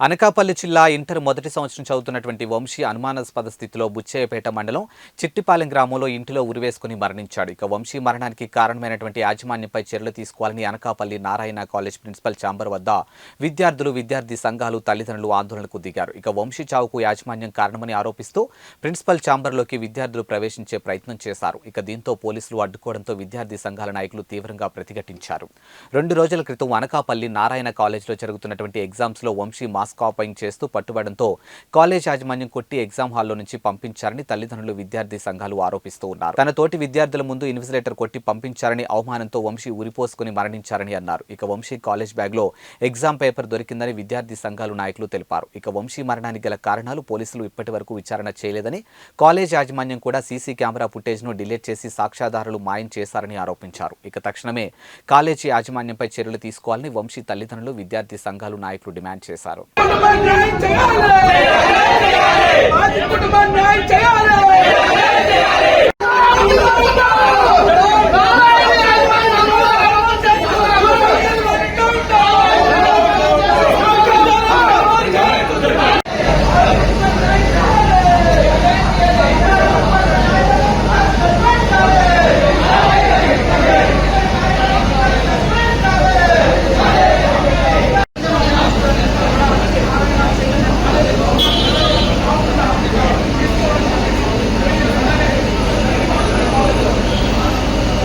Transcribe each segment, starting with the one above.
అనకాపల్లి జిల్లా ఇంటర్ మొదటి సంవత్సరం చదువుతున్నటువంటి వంశీ అనుమానాస్పద స్థితిలో బుచ్చయ్యపేట మండలం చిట్టిపాలెం గ్రామంలో ఇంటిలో ఉరివేసుకుని మరణించాడు. ఇక వంశీ మరణానికి కారణమైనటువంటి యాజమాన్యంపై చర్యలు తీసుకోవాలని Anakapalli Narayana college principal chamber వద్ద విద్యార్థులు విద్యార్థి సంఘాలు తల్లిదండ్రులు ఆందోళనకు దిగారు. ఇక వంశీ చావుకు యాజమాన్యం కారణమని ఆరోపిస్తూ ప్రిన్సిపల్ ఛాంబర్లోకి విద్యార్థులు ప్రవేశించే ప్రయత్నం చేశారు. ఇక దీంతో పోలీసులు అడ్డుకోవడంతో విద్యార్థి సంఘాల నాయకులు తీవ్రంగా ప్రతిఘటించారు. రెండు రోజుల క్రితం అనకాపల్లి నారాయణ కాలేజ్లో జరుగుతున్నటువంటి ఎగ్జామ్స్లో వంశీ మాస్క్ కాపింగ్ చేస్తూ పట్టుబడంతో కాలేజ్ యాజమాన్యం కొట్టి ఎగ్జామ్ హాల్లో నుంచి పంపించారని తల్లిదండ్రులు విద్యార్థి సంఘాలు ఆరోపిస్తూ ఉన్నారు. తన తోటి విద్యార్థుల ముందు ఇన్విజిలేటర్ కొట్టి పంపించారని అవమానంతో వంశీ ఉరిపోసుకుని మరణించారని అన్నారు. ఇక వంశీ కాలేజ్ బ్యాగ్లో ఎగ్జామ్ పేపర్ దొరికిందని విద్యార్థి సంఘాలు నాయకులు తెలిపారు. ఇక వంశీ మరణానికి గల కారణాలు పోలీసులు ఇప్పటి వరకు విచారణ చేయలేదని కాలేజ్ యాజమాన్యం కూడా సీసీ కెమెరా ఫుటేజ్ను డిలీట్ చేసి సాక్ష్యాధారాలు మాయం చేశారని ఆరోపించారు. ఇక తక్షణమే కాలేజీ యాజమాన్యంపై చర్యలు తీసుకోవాలని వంశీ తల్లిదండ్రులు విద్యార్థి సంఘాలు నాయకులు డిమాండ్ చేశారు. కుటుంబాన్ని న్యాయం చేయాలి బాధిత కుటుంబం న్యాయం చేయాలి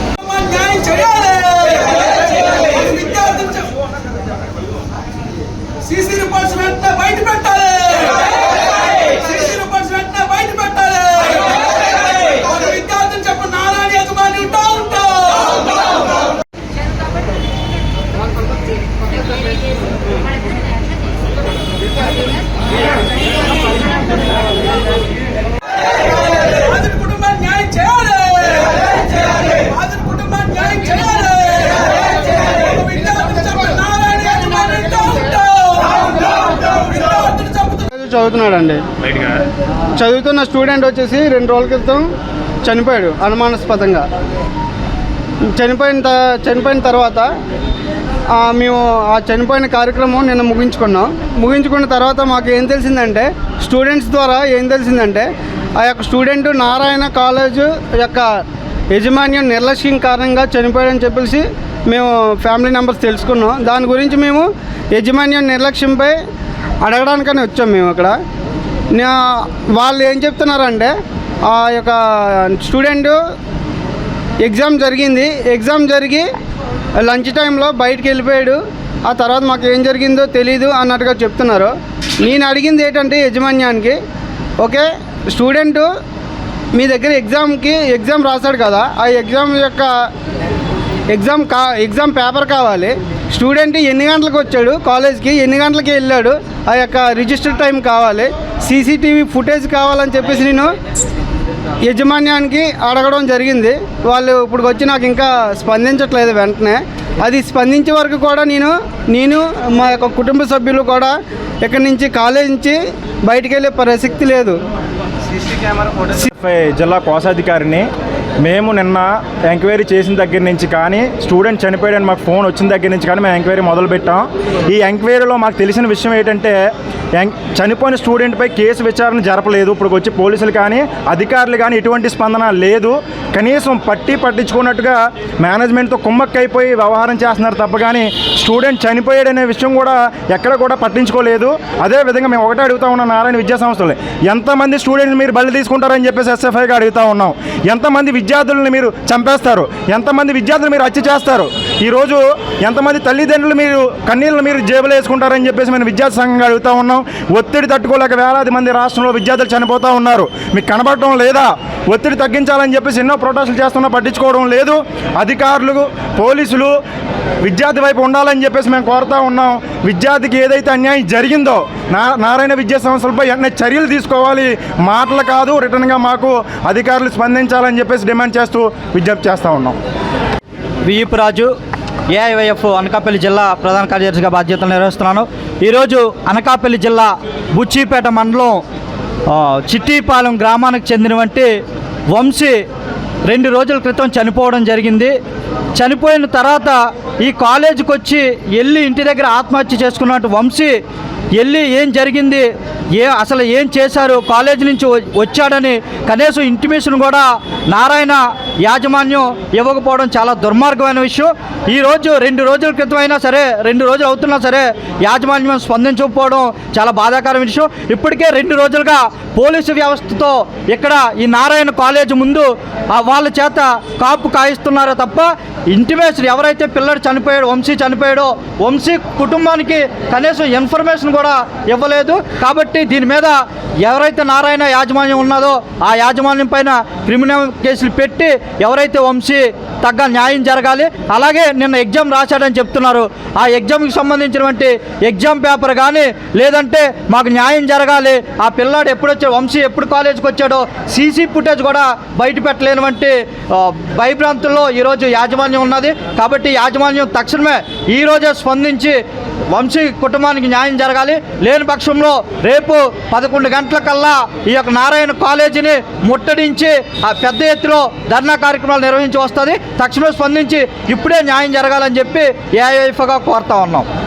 కుటుంబం న్యాయం చేయాలి విద్యార్థులు సీసీ రిపోర్ట్స్ వెంటనే బయట పెట్టాలి సీసీ రిపోర్ట్స్ వెంటనే బయట పెట్టాలి ఒక విద్యార్థులు చెప్పు నారాయణ యజమాని ఉంటా ఉంటా బాధిత కుటుంబం న్యాయం చేయాలి బాధిత కుటుంబం న్యాయం చేయాలి ఒక విద్యార్థులు చెప్పు నారాయణ యజమాని ఉంటా ఉంటా విద్యార్థులు చెబుతూ చదువుతున్నాడండి. చదువుతున్న స్టూడెంట్ వచ్చేసి రెండు రోజుల క్రితం చనిపోయాడు అనుమానాస్పదంగా. చనిపోయిన త చనిపోయిన తర్వాత మేము ఆ చనిపోయిన కార్యక్రమం నిన్న ముగించుకున్నాం. ముగించుకున్న తర్వాత మాకు ఏం తెలిసిందంటే స్టూడెంట్స్ ద్వారా ఏం తెలిసిందంటే ఆ యొక్క స్టూడెంట్ నారాయణ కాలేజ్ యొక్క యజమాన్యం నిర్లక్ష్యం కారణంగా చనిపోయాడని చెప్పేసి మేము ఫ్యామిలీ మెంబర్స్ తెలుసుకున్నాం. దాని గురించి మేము యజమాన్యం నిర్లక్ష్యంపై అడగడానికని వచ్చాం మేము అక్కడ. నా- వాళ్ళు ఏం చెప్తున్నారంటే ఆ యొక్క స్టూడెంట్ ఎగ్జామ్ జరిగింది. ఎగ్జామ్ జరిగి లంచ్ టైంలో బయటికి వెళ్ళిపోయాడు. ఆ తర్వాత మాకు ఏం జరిగిందో తెలీదు అన్నట్టుగా చెప్తున్నారు. నేను అడిగింది ఏంటంటే యజమాన్యానికి ఓకే స్టూడెంటు మీ దగ్గర ఎగ్జామ్కి ఎగ్జామ్ రాశాడు కదా ఆ ఎగ్జామ్ యొక్క ఎగ్జామ్ కా ఎగ్జామ్ పేపర్ కావాలి. స్టూడెంట్ ఎన్ని గంటలకు వచ్చాడు కాలేజ్కి ఎన్ని గంటలకి వెళ్ళాడు ఆ యొక్క రిజిస్టర్ టైం కావాలి సీసీటీవీ ఫుటేజ్ కావాలని చెప్పేసి నేను యజమాన్యానికి అడగడం జరిగింది వాళ్ళు ఇప్పుడు వచ్చి నాకు ఇంకా స్పందించట్లేదు వెంటనే అది స్పందించే వరకు కూడా నేను నేను మా యొక్క కుటుంబ సభ్యులు కూడా ఇక్కడి నుంచి కాలేజ్ నుంచి బయటికి వెళ్ళే ప్రసక్తి లేదు జిల్లా కోశాధికారిని మేము నిన్న ఎంక్వైరీ చేసిన దగ్గర నుంచి కానీ స్టూడెంట్ చనిపోయాడని మాకు ఫోన్ వచ్చిన దగ్గర నుంచి కానీ మేము ఎంక్వైరీ మొదలుపెట్టాం. ఈ ఎంక్వైరీలో మాకు తెలిసిన విషయం ఏంటంటే చనిపోయిన స్టూడెంట్పై కేసు విచారణ జరపలేదు. ఇప్పుడు వచ్చి పోలీసులు కానీ అధికారులు కానీ ఎటువంటి స్పందన లేదు. కనీసం పట్టి పట్టించుకున్నట్టుగా మేనేజ్మెంట్తో కుమ్మక్కైపోయి వ్యవహారం చేస్తున్నారు తప్ప కానీ స్టూడెంట్ చనిపోయాడనే విషయం కూడా ఎక్కడ కూడా పట్టించుకోలేదు. అదే విధంగా మేము ఒకటే అడుగుతా ఉన్నాం నారాయణ విద్యా సంస్థలు. ఎంతమంది స్టూడెంట్స్ మీరు బలి తీసుకుంటారని చెప్పేసి ఎస్ఎఫ్ఐగా అడుగుతా ఉన్నాం. ఎంతమంది విద్యార్థులను మీరు చంపేస్తారు. ఎంతమంది విద్యార్థులు మీరు హత్య చేస్తారు? ఈరోజు ఎంతమంది తల్లిదండ్రులు మీరు కన్నీళ్ళు మీరు జేబులు వేసుకుంటారని చెప్పేసి మేము విద్యార్థి సంఘంగా అడుగుతూ ఉన్నాం. ఒత్తిడి తట్టుకోలేక వేలాది మంది రాష్ట్రంలో విద్యార్థులు చనిపోతూ ఉన్నారు. మీకు కనబడటం లేదా? ఒత్తిడి తగ్గించాలని చెప్పేసి ఎన్నో ప్రొటెస్టులు చేస్తున్నా పట్టించుకోవడం లేదు. అధికారులు పోలీసులు విద్యార్థి వైపు ఉండాలని చెప్పేసి మేము కోరుతా ఉన్నాం. విద్యార్థికి ఏదైతే అన్యాయం జరిగిందో నా నారాయణ విద్యా సంస్థలపై వెంటనే చర్యలు తీసుకోవాలి. మాటలు కాదు రిటర్న్గా మాకు అధికారులు స్పందించాలని చెప్పేసి డిమాండ్ చేస్తూ విజ్ఞప్తి చేస్తూ ఉన్నాం. వియ్యపు రాజు ఏఐవైఎఫ్ అనకాపల్లి జిల్లా ప్రధాన కార్యదర్శిగా బాధ్యతలు నిర్వహిస్తున్నాను. ఈరోజు అనకాపల్లి జిల్లా బుచ్చిపేట మండలం చిట్టిపాలెం గ్రామానికి చెందినవంటి వంశీ రెండు రోజుల క్రితం చనిపోవడం జరిగింది. చనిపోయిన తర్వాత ఈ కాలేజీకి వచ్చి వెళ్ళి ఇంటి దగ్గర ఆత్మహత్య చేసుకున్నట్టు వంశీ వెళ్ళి ఏం జరిగింది? ఏ అసలు ఏం చేశారు? కాలేజ్ నుంచి వచ్చాడని కనీసం ఇంటిమేషన్ కూడా నారాయణ యాజమాన్యం ఇవ్వకపోవడం చాలా దుర్మార్గమైన విషయం. ఈరోజు రెండు రోజుల క్రితం అయినా సరే రెండు రోజులు అవుతున్నా సరే యాజమాన్యం స్పందించకపోవడం చాలా బాధాకరమైన విషయం. ఇప్పటికే రెండు రోజులుగా పోలీసు వ్యవస్థతో ఇక్కడ ఈ నారాయణ కాలేజ్ ముందు ఆ వాళ్ళ చేత కాపు కాయిస్తున్నారో తప్ప ఇంటిమేషన్ ఎవరైతే పిల్లడు చనిపోయాడో వంశీ చనిపోయాడో వంశీ కుటుంబానికి కనీసం ఇన్ఫర్మేషన్ కూడా ఇవ్వలేదు. కాబట్టి దీని మీద ఎవరైతే నారాయణ యాజమాన్యం ఉన్నదో ఆ యాజమాన్యం పైన క్రిమినల్ కేసులు పెట్టి ఎవరైతే వంశీ తగ్గ న్యాయం జరగాలి. అలాగే నిన్న ఎగ్జామ్ రాశాడని చెప్తున్నారు. ఆ ఎగ్జామ్కి సంబంధించినటువంటి ఎగ్జామ్ పేపర్ కానీ లేదంటే మాకు న్యాయం జరగాలి. ఆ పిల్లాడు ఎప్పుడో వచ్చాడు వంశీ ఎప్పుడు కాలేజ్కి వచ్చాడో సీసీ ఫుటేజ్ కూడా బయట పెట్టలేనివంటి భయభ్రాంతుల్లో ఈరోజు యాజమాన్యం ఉన్నది. కాబట్టి యాజమాన్యం తక్షణమే ఈరోజే స్పందించి వంశీ కుటుంబానికి న్యాయం జరగాలి. లేని పక్షంలో రేపు పదకొండు గంటలకల్లా ఈ యొక్క నారాయణ కాలేజీని ముట్టడించి ఆ పెద్ద ఎత్తులో ధర్నా కార్యక్రమాలు నిర్వహించి వస్తుంది తక్షణమే స్పందించి ఇప్పుడే న్యాయం జరగాలని చెప్పి ఏఐఎఫ్గా కోరుతా ఉన్నాం.